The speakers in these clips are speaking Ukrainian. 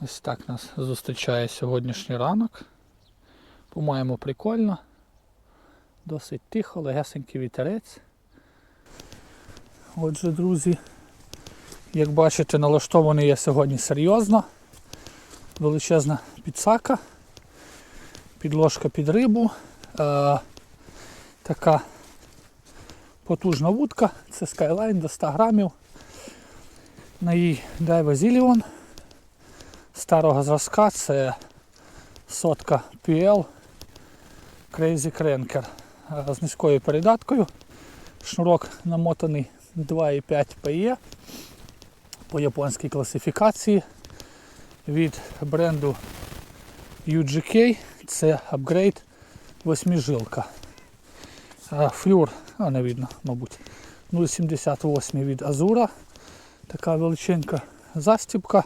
Ось так нас зустрічає сьогоднішній ранок. По-моєму, прикольно. Досить тихо, легесенький вітерець. Отже, друзі, як бачите, налаштований я сьогодні серйозно. Величезна підсака, підложка під рибу, е, така потужна вудка, це Skyline до 100 грамів. На їй Daiwa Zillion старого зразка, це сотка PL Crazy Cranker Е, з низькою передаткою. Шнурок намотаний 2,5 PE по японській класифікації від бренду UGK. Це апгрейд восьмижилка. Е, Флюр, а не видно, мабуть, 0,78 від Азура. Така величенька застібка.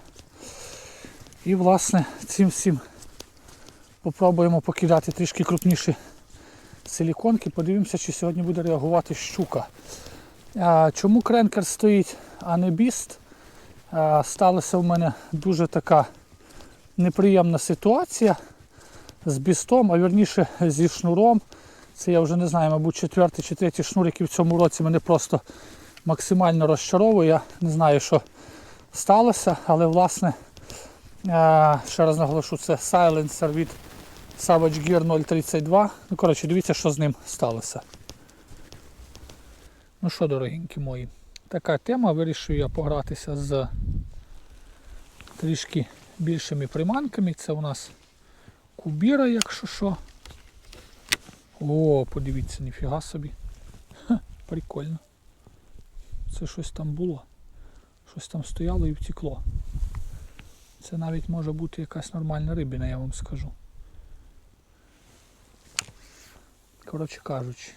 І власне цим всім попробуємо покидати трішки крупніші силіконки. Подивимося, чи сьогодні буде реагувати щука. А, чому кренкер стоїть, а не біст? А, сталася в мене дуже така неприємна ситуація з бістом, а вірніше зі шнуром. Це я вже не знаю, мабуть, четвертий чи третій шнур, який в цьому році мене просто максимально розчаровує. Я не знаю, що сталося, але власне, ще раз наголошу, це сайленсер від Savage Gear 032. Ну, коротше, дивіться, що з ним сталося. Ну що, дорогенькі мої, така тема. Вирішую я погратися з трішки більшими приманками. Це у нас кубіра, якщо що. О, подивіться, ніфіга собі. Ха, прикольно. Це щось там було. Щось там стояло і втекло. Це навіть може бути якась нормальна рибина, я вам скажу. Коротше кажучи.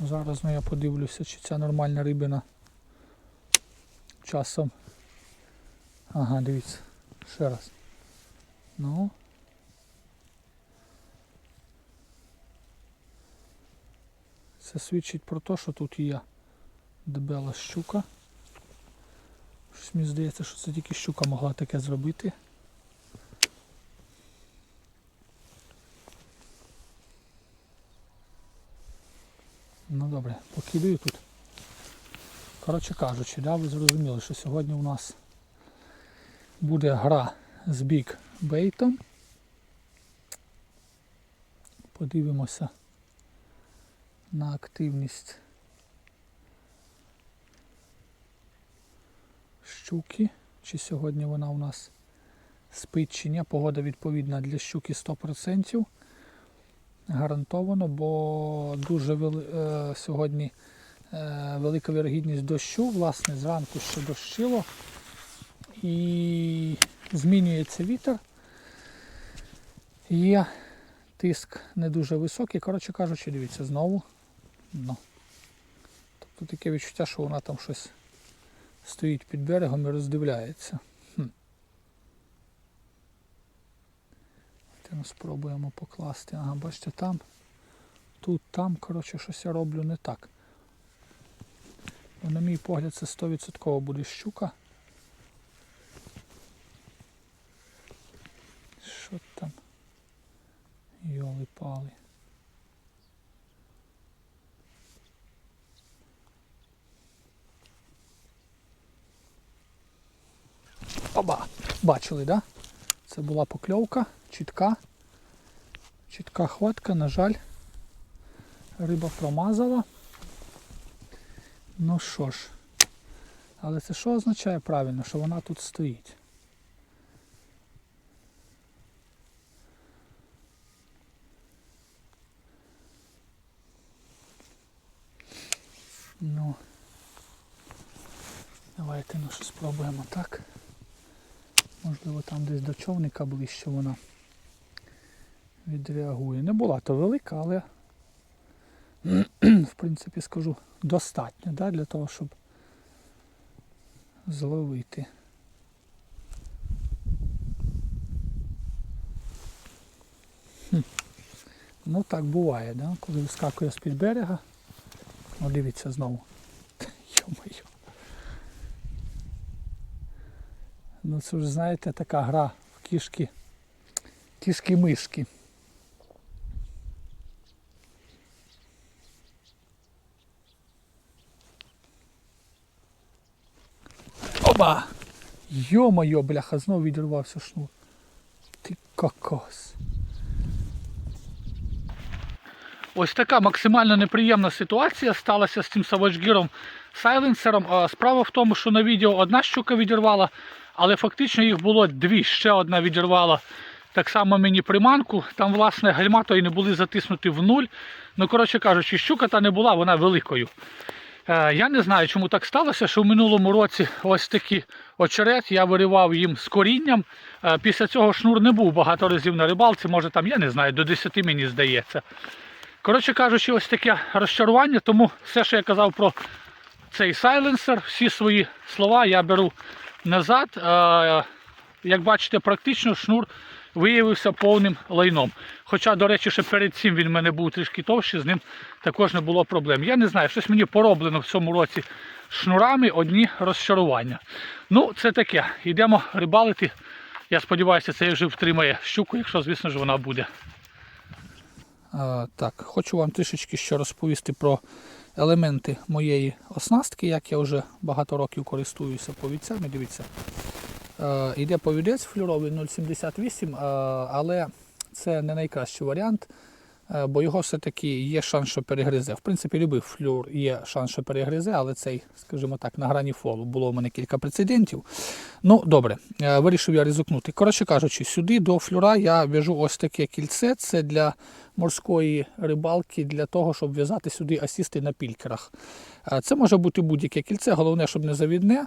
Зараз ну, я подивлюся, чи ця нормальна рибина часом. Ага, дивіться. Ще раз. Ну. Це свідчить про те, що тут є дебела щука. Щось мені здається, що це тільки щука могла таке зробити. Ну добре, покидаю тут. Коротше кажучи, да, ви зрозуміли, що сьогодні у нас буде гра з бік бейтом. Подивимося на активність щуки. Чи сьогодні вона у нас спить чи ні. Погода відповідна для щуки 100%. Гарантовано, бо дуже вели... е, сьогодні е, велика вірогідність дощу. Власне, зранку ще дощило і змінюється вітер. Є тиск не дуже високий. Коротше кажучи, дивіться, знову дно. Тобто таке відчуття, що вона там щось стоїть під берегом і роздивляється. Хм. Спробуємо покласти. Ага, бачите, там, тут, там, коротше, щось я роблю не так. На мій погляд, це 100% буде щука. Що там? Йоли-пали. Оба! Бачили, да? Це була покльовка, чітка. Чітка хватка, на жаль, риба промазала. Ну що ж, але це що означає правильно, що вона тут стоїть? Ну, давайте ну що спробуємо так. Можливо, там десь до човника ближче вона відреагує. Не була то велика, але в принципі скажу достатньо да, для того, щоб зловити. Ну так буває, да? коли вискакує з-під берега. Дивіться знову. Йо-моє. Ну це вже знаєте, така гра в кішки. Кішки-мишки. Оба! Йо-моє, бляха, знову відірвався шнур. Ти кокос. Ось така максимально неприємна ситуація сталася з цим савочгіром сайленсером. Справа в тому, що на відео одна щука відірвала, але фактично їх було дві. Ще одна відірвала так само мені приманку. Там, власне, гальма то і не були затиснуті в нуль. Ну, коротше кажучи, щука та не була, вона великою. Е, Я не знаю, чому так сталося, що в минулому році ось такі очерет я виривав їм з корінням. Е, Після цього шнур не був багато разів на рибалці, може там, я не знаю, до 10 мені здається. Коротше кажучи, ось таке розчарування, тому все, що я казав про цей сайленсер, всі свої слова я беру назад. Як бачите, практично шнур виявився повним лайном. Хоча, до речі, ще перед цим він в мене був трішки товщий, з ним також не було проблем. Я не знаю, щось мені пороблено в цьому році шнурами одні розчарування. Ну, це таке. Йдемо рибалити. Я сподіваюся, це вже втримає щуку, якщо, звісно ж, вона буде. Так, хочу вам трішечки ще розповісти про елементи моєї оснастки, як я вже багато років користуюся повідцями. Дивіться. Е, повідець флюровий 0,78, е, але це не найкращий варіант, бо його все-таки є шанс, що перегризе. В принципі, любий флюр є шанс, що перегризе, але цей, скажімо так, на грані фолу. Було в мене кілька прецедентів. Ну, добре, е, вирішив я ризикнути. Коротше кажучи, сюди до флюра я в'яжу ось таке кільце. Це для морської рибалки, для того, щоб в'язати сюди асісти на пількерах. Е, Це може бути будь-яке кільце, головне, щоб не завідне.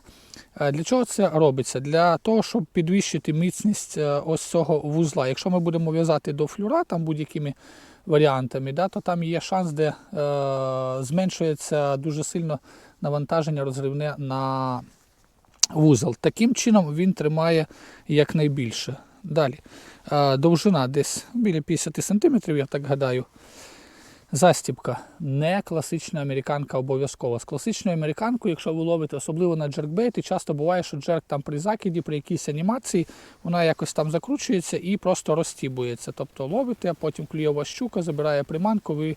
Е, Для чого це робиться? Для того, щоб підвищити міцність е, ось цього вузла. Якщо ми будемо в'язати до флюра, там будь-якими варіантами, да, то там є шанс, де е, зменшується дуже сильно навантаження розривне на вузол. Таким чином він тримає якнайбільше. Далі. Е, Довжина десь біля 50 см, я так гадаю. Застібка. Не класична американка обов'язково. З класичною американкою, якщо ви ловите, особливо на джеркбейти, часто буває, що джерк там при закиді, при якійсь анімації, вона якось там закручується і просто розтібується. Тобто ловите, а потім клює у вас щука, забирає приманку, ви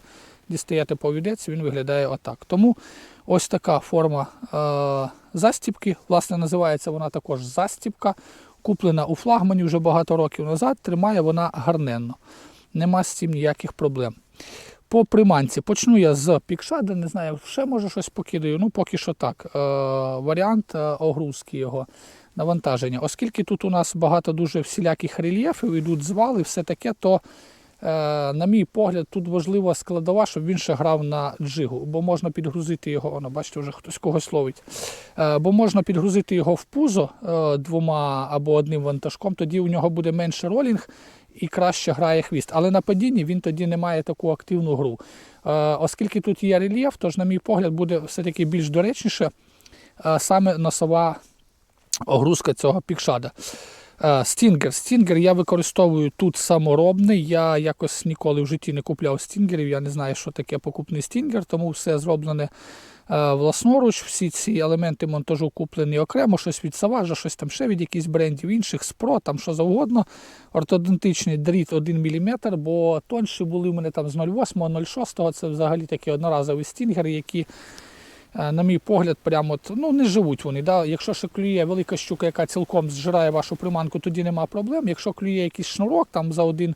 дістаєте повідець, він виглядає отак. Тому ось така форма е- застібки. Власне, називається вона також застібка. Куплена у флагмані вже багато років назад, тримає вона гарненно. Нема з цим ніяких проблем. По приманці почну я з пікшада, не знаю, ще може щось покидаю. Ну, поки що так. Е, варіант е, огрузки його навантаження. Оскільки тут у нас багато дуже всіляких рельєфів, йдуть звали, все таке, то, е, на мій погляд, тут важлива складова, щоб він ще грав на джигу, бо можна підгрузити його, воно, бачите, вже хтось когось ловить. Е, бо можна підгрузити його в пузо е, двома або одним вантажком, тоді у нього буде менше ролінг і краще грає хвіст. Але на падінні він тоді не має таку активну гру. Е, Оскільки тут є рельєф, тож, на мій погляд, буде все-таки більш доречніше е, саме носова огрузка цього пікшада. Е, Стінгер. Стінгер я використовую тут саморобний. Я якось ніколи в житті не купляв стінгерів. Я не знаю, що таке покупний стінгер, тому все зроблене власноруч. Всі ці елементи монтажу куплені окремо, щось від Savage, щось там ще від якихось брендів інших, Спро, там що завгодно. Ортодентичний дріт 1 мм, бо тонші були в мене там з 0,8, 0,6. Це взагалі такі одноразові стінгери, які Е, на мій погляд, прямо ну, не живуть вони. Да? Якщо ще клює велика щука, яка цілком зжирає вашу приманку, тоді нема проблем. Якщо клює якийсь шнурок, там за один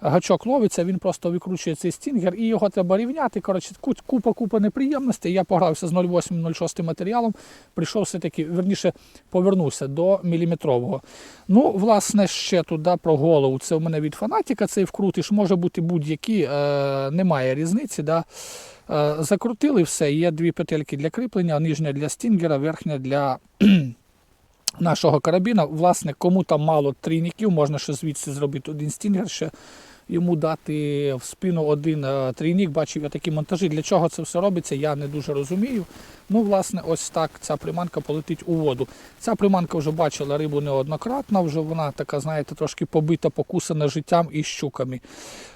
гачок ловиться, він просто викручує цей стінгер і його треба рівняти. Коротше, купа-купа неприємностей. Я погрався з 0,8-0,6 матеріалом, прийшов все-таки, верніше повернувся до міліметрового. Ну, власне, ще туди про голову. Це у мене від фанатіка, цей вкрутиш, може бути будь-який, е, немає різниці. Да? Е, Закрутили все, є дві петельки для кріплення, нижня для стінгера, верхня для нашого карабіна. Власне, кому там мало трійників, можна ще звідси зробити один стінгер, ще йому дати в спину один е, трійник. Бачив я такі монтажі. Для чого це все робиться, я не дуже розумію. Ну, власне, ось так ця приманка полетить у воду. Ця приманка вже бачила рибу неоднократно, вже вона така, знаєте, трошки побита, покусана життям і щуками.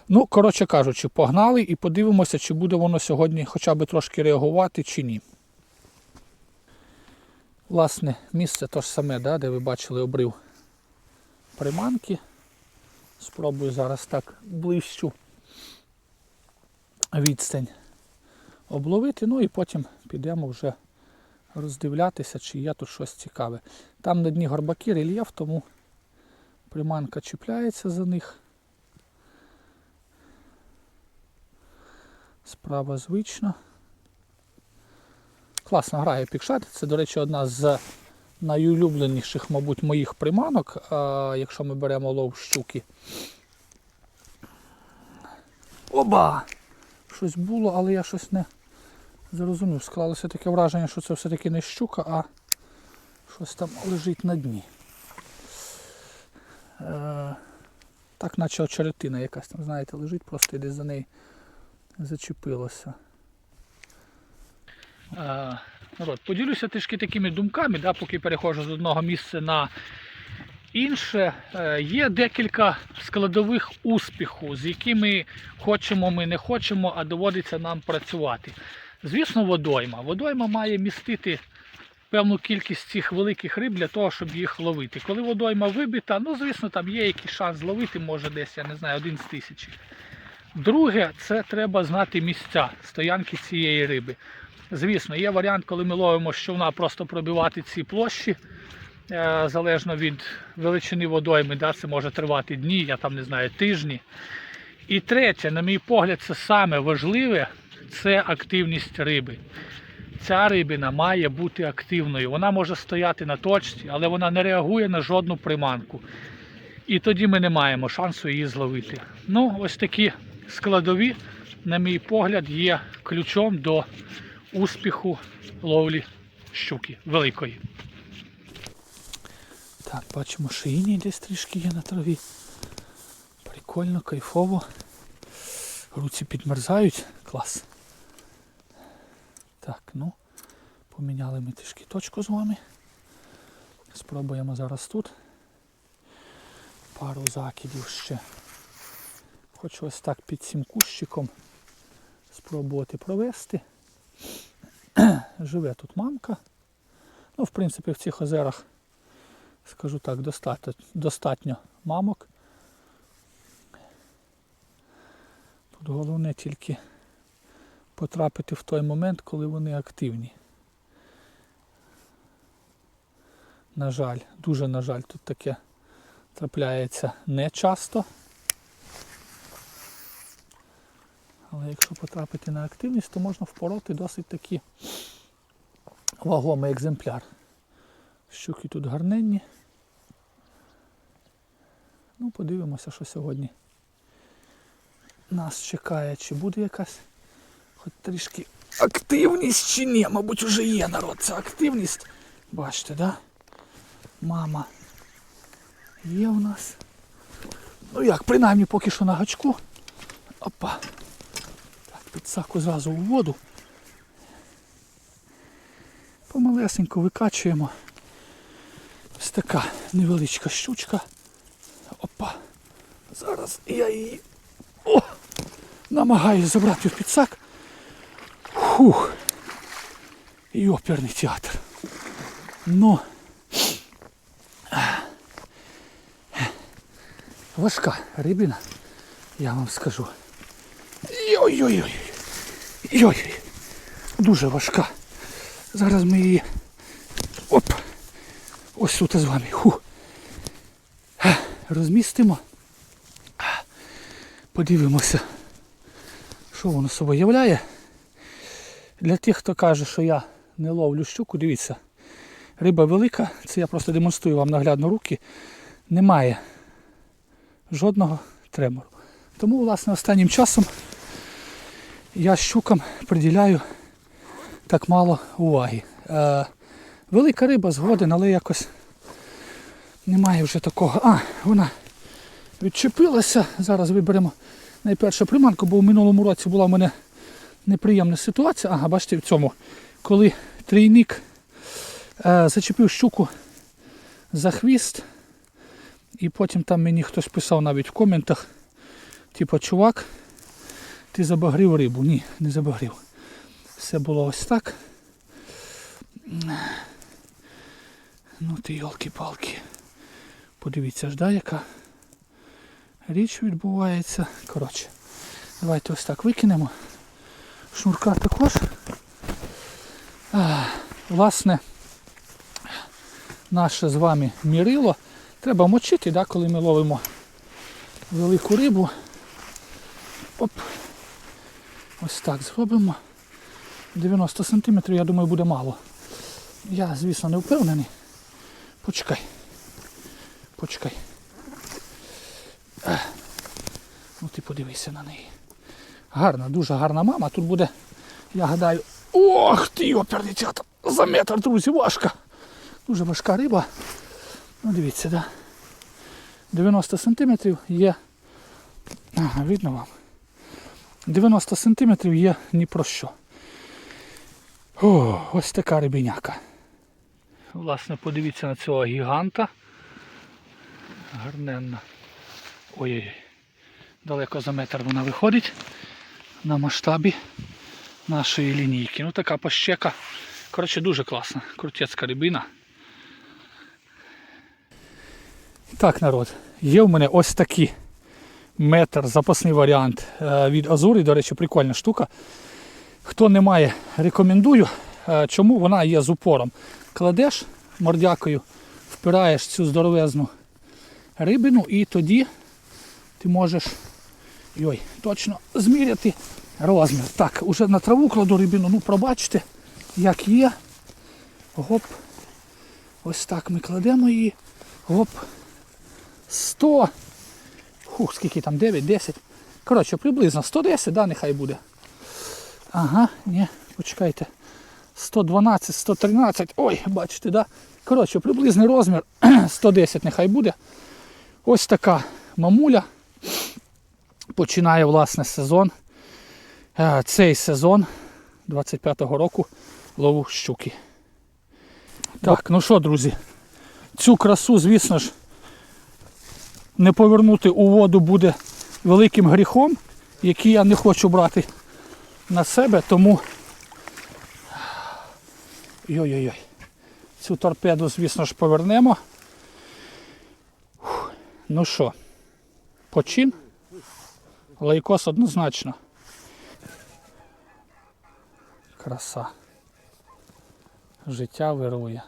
Ну, коротше кажучи, погнали і подивимося, чи буде воно сьогодні хоча б трошки реагувати, чи ні. Власне, місце то ж саме, да, де ви бачили обрив приманки. Спробую зараз так ближчу відстань обловити, ну і потім підемо вже роздивлятися, чи є тут щось цікаве. Там на дні горбаки рельєф, тому приманка чіпляється за них. Справа звична. Класно грає пікшат. Це, до речі, одна з найулюбленіших, мабуть, моїх приманок, якщо ми беремо лов щуки. Оба! Щось було, але я щось не зрозумів. Склалося таке враження, що це все-таки не щука, а щось там лежить на дні. Е, так наче очеретина якась там, знаєте, лежить, просто і десь за неї зачепилося. Е, народ, поділюся трішки такими думками, да, поки переходжу з одного місця на інше. Е, є декілька складових успіху, з якими хочемо ми не хочемо, а доводиться нам працювати. Звісно, водойма. Водойма має містити певну кількість цих великих риб для того, щоб їх ловити. Коли водойма вибита, ну звісно, там є якийсь шанс зловити, може десь, я не знаю, один з тисячі. Друге, це треба знати місця стоянки цієї риби. Звісно, є варіант, коли ми ловимо з човна, просто пробивати ці площі. е, Залежно від величини водойми, да, це може тривати дні, я там не знаю, тижні. І третє, на мій погляд, це саме важливе це активність риби. Ця рибина має бути активною. Вона може стояти на точці, але вона не реагує на жодну приманку. І тоді ми не маємо шансу її зловити. Ну, ось такі складові, на мій погляд, є ключом до успіху ловлі щуки великої. Так, бачимо, шиїні десь трішки є на траві. Прикольно, кайфово. Руці підмерзають. Клас. Так, ну, поміняли ми трішки точку з вами. Спробуємо зараз тут. Пару закидів ще. Хочу ось так під цим кущиком спробувати провести. Живе тут мамка. Ну, в принципі, в цих озерах, скажу так, достатньо, достатньо мамок. Тут головне тільки потрапити в той момент, коли вони активні. На жаль, дуже на жаль, тут таке трапляється не часто. Але якщо потрапити на активність, то можна впороти досить таки вагомий екземпляр. Щуки тут гарненні. Ну, подивимося, що сьогодні нас чекає, чи буде якась хоч трішки активність чи ні. Мабуть, вже є народ. Це активність. Бачите, да? Мама є у нас. Ну як, принаймні поки що на гачку. Опа. Підсаку зразу у воду. Помалесенько викачуємо. Ось така невеличка щучка. Опа. Зараз я її о, намагаюся забрати в підсак. Фух. І оперний театр. Ну. Важка рибина, я вам скажу. Йой-йой-йой. Йой. Дуже важка. Зараз ми її. Оп! Ось тут з вами. Ху. Розмістимо. Подивимося, що воно собою являє. Для тих, хто каже, що я не ловлю щуку, дивіться, риба велика, це я просто демонструю вам наглядно руки. Немає жодного тремору. Тому, власне, останнім часом я щукам приділяю так мало уваги. Е, велика риба згоден, але якось немає вже такого. А, вона відчепилася. Зараз виберемо найперше приманку, бо в минулому році була в мене неприємна ситуація. Ага, бачите, в цьому, коли трійник е, зачепив щуку за хвіст, і потім там мені хтось писав навіть в коментах, типу, чувак, ти забагрив рибу. Ні, не забагрив. Все було ось так. Ну ти йолки-палки. Подивіться ж, яка річ відбувається. Коротше, давайте ось так викинемо. Шнурка також. А, власне, наше з вами мірило. Треба мочити, да, коли ми ловимо велику рибу. Оп. Ось так зробимо. 90 см, я думаю, буде мало. Я, звісно, не впевнений. Почекай. Почекай. Ну ти подивися на неї. Гарна, дуже гарна мама. Тут буде, я гадаю. Ох ти, опердичата! За метр, друзі, важка. Дуже важка риба. Ну дивіться, да. 90 см є. Ага, видно вам. 90 см є ні про що. О, ось така рибіняка. Власне, подивіться на цього гіганта. Гарненна. Ой-ой-ой. Далеко за метр вона виходить на масштабі нашої лінійки. Ну така пощека. Коротше, дуже класна. Крутецька рибина. Так, народ, є в мене ось такі метр запасний варіант е, від Азурі. До речі, прикольна штука. Хто не має, рекомендую. Е, Чому вона є з упором? Кладеш мордякою, впираєш цю здоровезну рибину і тоді ти можеш ой, точно зміряти розмір. Так, уже на траву кладу рибину, ну пробачте, як є. Гоп. Ось так ми кладемо її. Гоп. 100. Хух, скільки там 9, 10. Коротше, приблизно 110, да, нехай буде. Ага, ні, почекайте. 112, 113. Ой, бачите, да? Коротше, приблизний розмір 110 нехай буде. Ось така мамуля. Починає власне сезон. Е, Цей сезон 25-го року лову щуки. Так, ну що, друзі, цю красу, звісно ж, не повернути у воду буде великим гріхом, який я не хочу брати на себе, тому. Йой-йой-йой. Цю торпеду, звісно ж, повернемо. Ну що, почин? Лайкос однозначно. Краса. Життя вирує.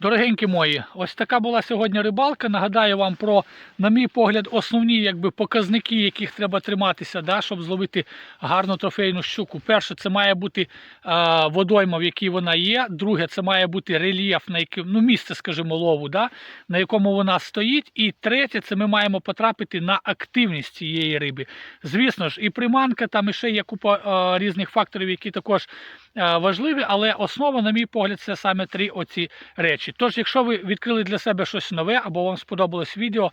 Дорогенькі мої, ось така була сьогодні рибалка. Нагадаю вам про, на мій погляд, основні якби, показники, яких треба триматися, да, щоб зловити гарну трофейну щуку. Перше, це має бути а, водойма, в якій вона є. Друге, це має бути рельєф, на який, ну, місце, скажімо, лову, да, на якому вона стоїть. І третє, це ми маємо потрапити на активність цієї риби. Звісно ж, і приманка, там і ще є купа а, різних факторів, які також важливі, але основа, на мій погляд, це саме три оці речі. Тож, якщо ви відкрили для себе щось нове або вам сподобалось відео,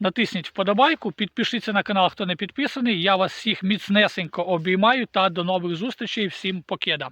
натисніть вподобайку, підпишіться на канал, хто не підписаний. Я вас всіх міцнесенько обіймаю та до нових зустрічей. Всім покеда!